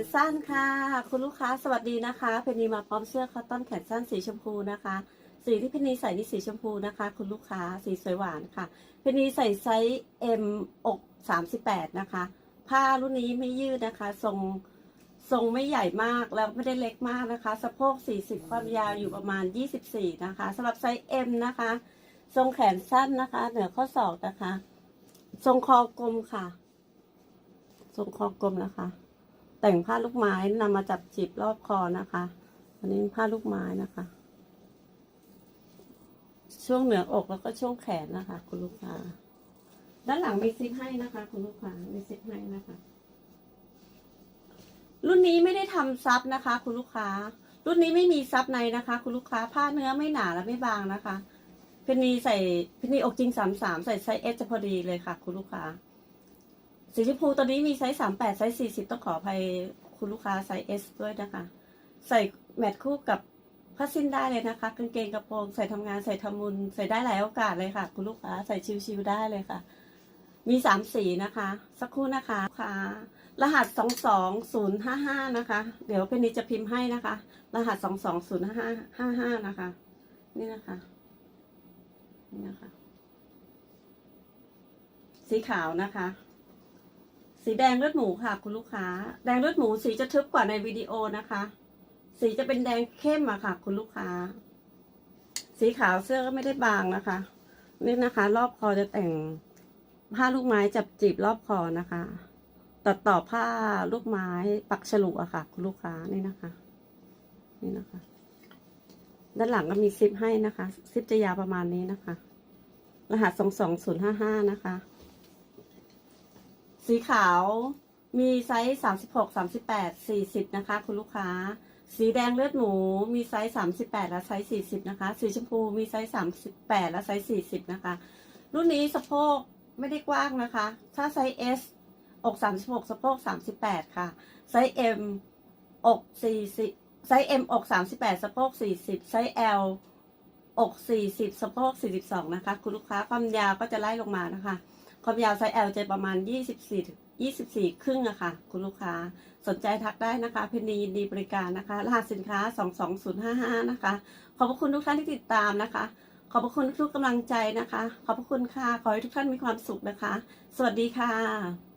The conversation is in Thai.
นสั้นค่ะ คุณลูกค้าสวัสดีนะคะ เพนนีมาพร้อมเสื้อคอตตอนแขนสั้นสีชมพูนะคะ สีที่เพนนีใส่นี่สีชมพูนะคะ คุณลูกค้าสีสวยหวานค่ะ เพนนีใส่ไซส์ M อก38นะคะ ผ้ารุ่นนี้ไม่ยืดนะคะทรงทรงไม่ใหญ่มากแล้วไม่ได้เล็กมากนะคะ สะโพก40ความยาวอยู่ประมาณ24นะคะสำหรับไซส์ M นะคะ ทรงแขนสั้นนะคะ เหนือข้อศอกนะคะ ทรงคอกลมค่ะ ทรงคอกลมนะคะ แต่งผ้าลูกไม้นำมาจับจีบรอบคอนะคะ อันนี้ผ้าลูกไม้นะคะ ช่วงเหนืออกแล้วก็ช่วงแขนนะคะ คุณลูกค้า ด้านหลังมีซิปให้นะคะ คุณลูกค้ามีซิปให้นะคะ รุ่นนี้ไม่ได้ทำซับนะคะ คุณลูกค้า รุ่นนี้ไม่มีซับในนะคะ คุณลูกค้า ผ้าเนื้อไม่หนาและไม่บางนะคะ เพนนีใส่เพนนีอกจริงสามสามใส่ไซส์เอสจะพอดีเลยค่ะ คุณลูกค้า สีชมพูตัวนี้มีไซส์สามแปดไซส์สี่สิบต้องขออภัยคุณลูกค้าไซส์เอสด้วยนะคะ ใส่แมทคู่กับผ้าสิ้นได้เลยนะคะกางเกงกระโปรงใส่ทำงานใส่ทำมุนใส่ได้หลายโอกาสเลยค่ะ คุณลูกค้าใส่ชิวๆได้เลยค่ะ มีสามสีนะคะ สักครู่นะคะลูกค้ารหัสสองสองศูนย์ห้าห้านะคะ เดี๋ยวเพนนีจะพิมพ์ให้นะคะ รหัสสองสองศูนย์ห้าห้าห้านะคะ นี่นะคะนี่นะคะ สีขาวนะคะ สีแดงเลือดหมูค่ะ คุณลูกค้า แดงเลือดหมูสีจะทึบกว่าในวิดีโอนะคะ สีจะเป็นแดงเข้มอะค่ะ คุณลูกค้า สีขาวเสื้อก็ไม่ได้บางนะคะนี่นะคะ รอบคอจะแต่งผ้าลูกไม้จับจีบรอบคอนะคะ ตัดต่อผ้าลูกไม้ปักฉลุอะค่ะ คุณลูกค้านี่นะคะ นี่นะคะ ด้านหลังก็มีซิปให้นะคะ ซิปจะยาวประมาณนี้นะคะ รหัสสองสองศูนย์ห้าห้านะคะ สีขาวมีไซส์สามสิบหกสามสิบแปดสี่สิบนะคะ คุณลูกค้า สีแดงเลือดหมูมีไซส์สามสิบแปดและไซส์สี่สิบนะคะ สีชมพูมีไซส์สามสิบแปดและไซส์สี่สิบนะคะ รุ่นนี้สะโพกไม่ได้กว้างนะคะ ถ้าไซส์ S อสอกสามสิบหกสะโพกสามสิบแปดค่ะ ไซส์ M อกสี่สิบไซส์ M อกสามสิบแปดสะโพกสี่สิบไซส์ L อกสี่สิบสะโพกสี่สิบสองนะคะ คุณลูกค้าความยาวก็จะไล่ลงมานะคะ ความยาวไซส์ L จะประมาณ 24-24 ครึ่งอะค่ะ คุณลูกค้าสนใจทักได้นะคะ เพนนียินดีบริการนะคะ รหัสสินค้า 22055 นะคะ ขอบพระคุณทุกท่านที่ติดตามนะคะ ขอบพระคุณทุกกำลังใจนะคะ ขอบพระคุณค่ะ ขอให้ทุกท่านมีความสุขนะคะ สวัสดีค่ะ